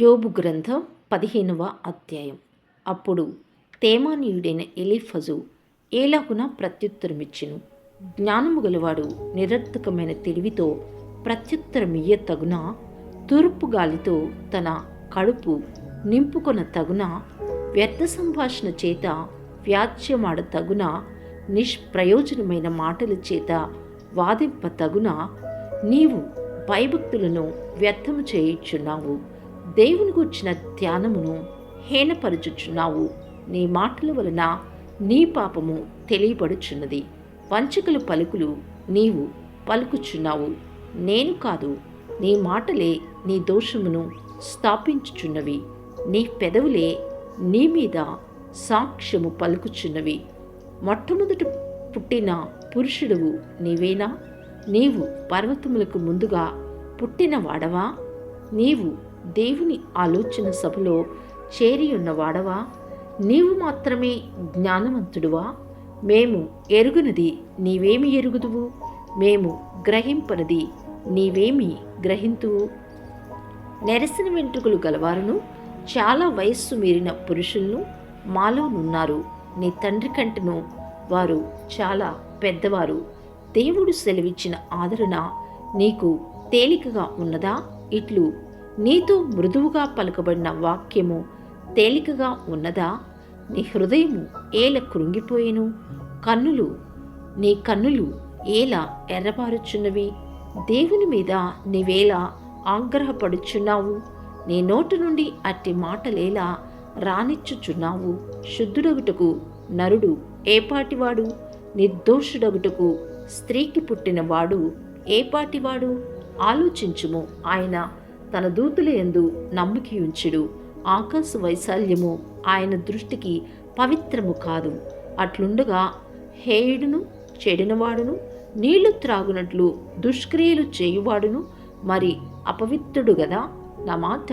యోబు గ్రంథం పదిహేనవ అధ్యాయం. అప్పుడు తేమానీయుడైన ఎలిఫజు ఏలాగున ప్రత్యుత్తరమిచ్చెను. జ్ఞానము గలవాడు నిరర్థకమైన తెలివితో ప్రత్యుత్తరమియ్య తగున తూర్పు గాలితో తన కడుపు నింపుకొన తగున వ్యర్థ సంభాషణ చేత వ్యాజ్యమాడ తగున నిష్ప్రయోజనమైన మాటల చేత వాదింప తగున నీవు భయభక్తులను వ్యర్థము చేయుచున్నావు. దేవుని గూర్చిన ధ్యానమును హీనపరచుచున్నావు. నీ మాటల వలన నీ పాపము తెలియబడుచున్నది. వంచకలు పలుకులు నీవు పలుకుచున్నావు. నేను కాదు నీ మాటలే నీ దోషమును స్థాపించుచున్నవి. నీ పెదవులే నీ మీద సాక్ష్యము పలుకుచున్నవి. మొట్టమొదట పుట్టిన పురుషుడువు నీవేనా? నీవు పర్వతములకు ముందుగా పుట్టిన వాడవా? నీవు దేవుని ఆలోచన సభలో చేరి ఉన్నవాడవా నీవు మాత్రమే జ్ఞానవంతుడువా? మేము ఎరుగునది నీవేమి ఎరుగుదువు? మేము గ్రహింపనది నీవేమి గ్రహింతువు? నెరసిన వెంట్రుకలు గలవారును చాలా వయస్సు మీరిన పురుషులను మాలోనున్నారు నీ తండ్రి కంటను వారు చాలా పెద్దవారు. దేవుడు సెలవిచ్చిన ఆదరణ నీకు తేలికగా ఉన్నదా? ఇట్లు నీతో మృదువుగా పలుకబడిన వాక్యము తేలికగా ఉన్నదా? నీ హృదయము ఏల కృంగిపోయేను? కన్నులు నీ కన్నులు ఏలా ఎర్రబారుచున్నవి? దేవుని మీద నీవేలా ఆగ్రహపడుచున్నావు? నీ నోటి నుండి అట్టి మాటలేలా రానిచ్చుచున్నావు శుద్ధుడగుటకు నరుడు ఏపాటివాడు? నిర్దోషుడగుటకు స్త్రీకి పుట్టినవాడు ఏపాటివాడు? ఆలోచించుము ఆయన తన దూతుల ఎందు నమ్మికి ఉంచుడు. ఆకాశ వైశాల్యము ఆయన దృష్టికి పవిత్రము కాదు. అట్లుండగా హేయుడును చెడినవాడును నీళ్ళు త్రాగునట్లు దుష్క్రియలు చేయువాడును మరి అపవిత్రుడు గదా? నా మాట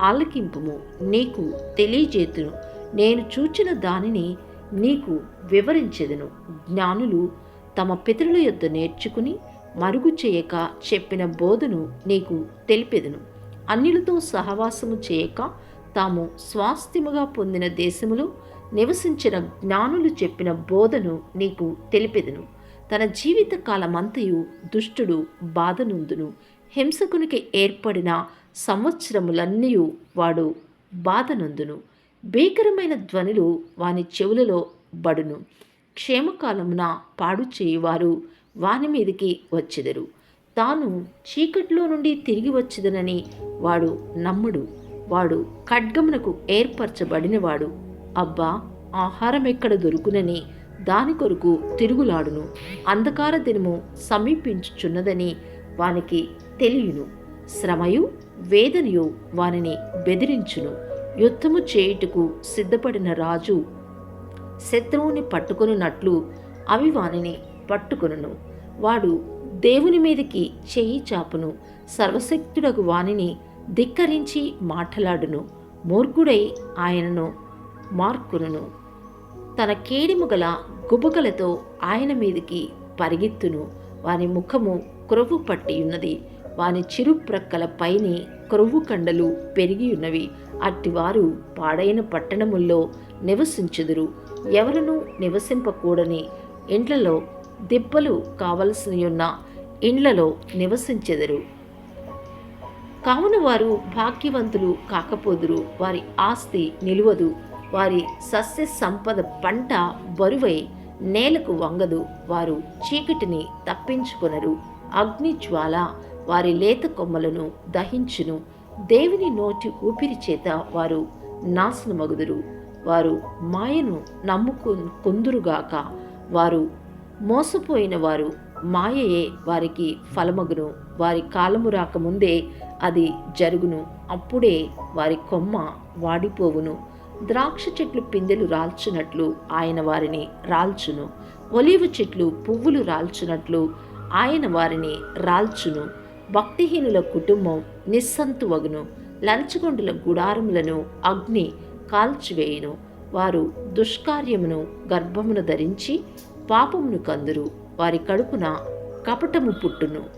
ఆలకింపుము. నీకు తెలియజేతును. నేను చూచిన దానిని నీకు వివరించెదను. జ్ఞానులు తమ పితరుల యొద్ద నేర్చుకుని మరుగు చేయక చెప్పిన బోధను నీకు తెలిపెదను. అన్యులతో సహవాసము చేయక తాము స్వాస్థ్యముగా పొందిన దేశములో నివసించిన జ్ఞానులు చెప్పిన బోధను నీకు తెలిపెదను. తన జీవిత కాలమంతయు దుష్టుడు బాధనుందును. హింసకునికి ఏర్పడిన సంవత్సరములన్నీ వాడు బాధనందును. భీకరమైన ధ్వనులు వాని చెవులలో బడును. క్షేమకాలమున పాడు చేయువారు వాని మీదికి వచ్చెదరు. తాను చీకట్లో నుండి తిరిగి వచ్చిదనని వాడు నమ్ముడు. వాడు ఖడ్గమునకు ఏర్పరచబడినవాడు. అబ్బా ఆహారం ఎక్కడ దొరుకునని దాని కొరకు తిరుగులాడును. అంధకార దినము సమీపించుచున్నదని వానికి తెలియను. శ్రమయు వేదనయు వానిని బెదిరించును. యుద్ధము చేయుటకు సిద్ధపడిన రాజు శత్రువుని పట్టుకొనున్నట్లు అవి వానిని పట్టుకొనును. వాడు దేవుని మీదకి చెయ్యి చాపును. సర్వశక్తుడగు వానిని ధిక్కరించి మాట్లాడును. మూర్ఖుడై ఆయనను మార్కును తన కేడిముగల గుబుకలతో ఆయన మీదికి పరిగెత్తును. వాని ముఖము క్రొవ్వు పట్టి ఉన్నది వాని చిరు ప్రక్కల పైని క్రొవ్వు కండలు పెరిగి ఉన్నవి అట్టివారు పాడైన పట్టణముల్లో నివసించుదురు. ఎవరునూ నివసింపకూడని ఇండ్లలో దిబ్బలు కావలసియున్న ఇండ్లలో నివసించెదరు. కావున వారు భాగ్యవంతులు కాకపోదురు వారి ఆస్తి నిలువదు వారి సస్య సంపద పంట బరువై నేలకు వంగదు వారు చీకటిని తప్పించుకొనరు. అగ్ని జ్వాల వారి లేత కొమ్మలను దహించును దేవుని నోటి ఊపిరి చేత వారు నాశనమగుదురు. వారు మాయను నమ్ముకు కొందురుగాక వారు మోసపోయిన వారు మాయయే వారికి ఫలమగును. వారి కాలము రాకముందే అది జరుగును. అప్పుడే వారి కొమ్మ వాడిపోవును. ద్రాక్ష చెట్లు పిందెలు రాల్చునట్లు ఆయన వారిని రాల్చును. ఒలివ చెట్లు పువ్వులు రాల్చునట్లు ఆయన వారిని రాల్చును. భక్తిహీనుల కుటుంబం నిస్సంతువగును. లంచగొండుల గుడారములను అగ్ని కాల్చివేయును. వారు దుష్కార్యమును గర్భమును ధరించి పాపమును కందురు. వారి కడుపున కపటము పుట్టును.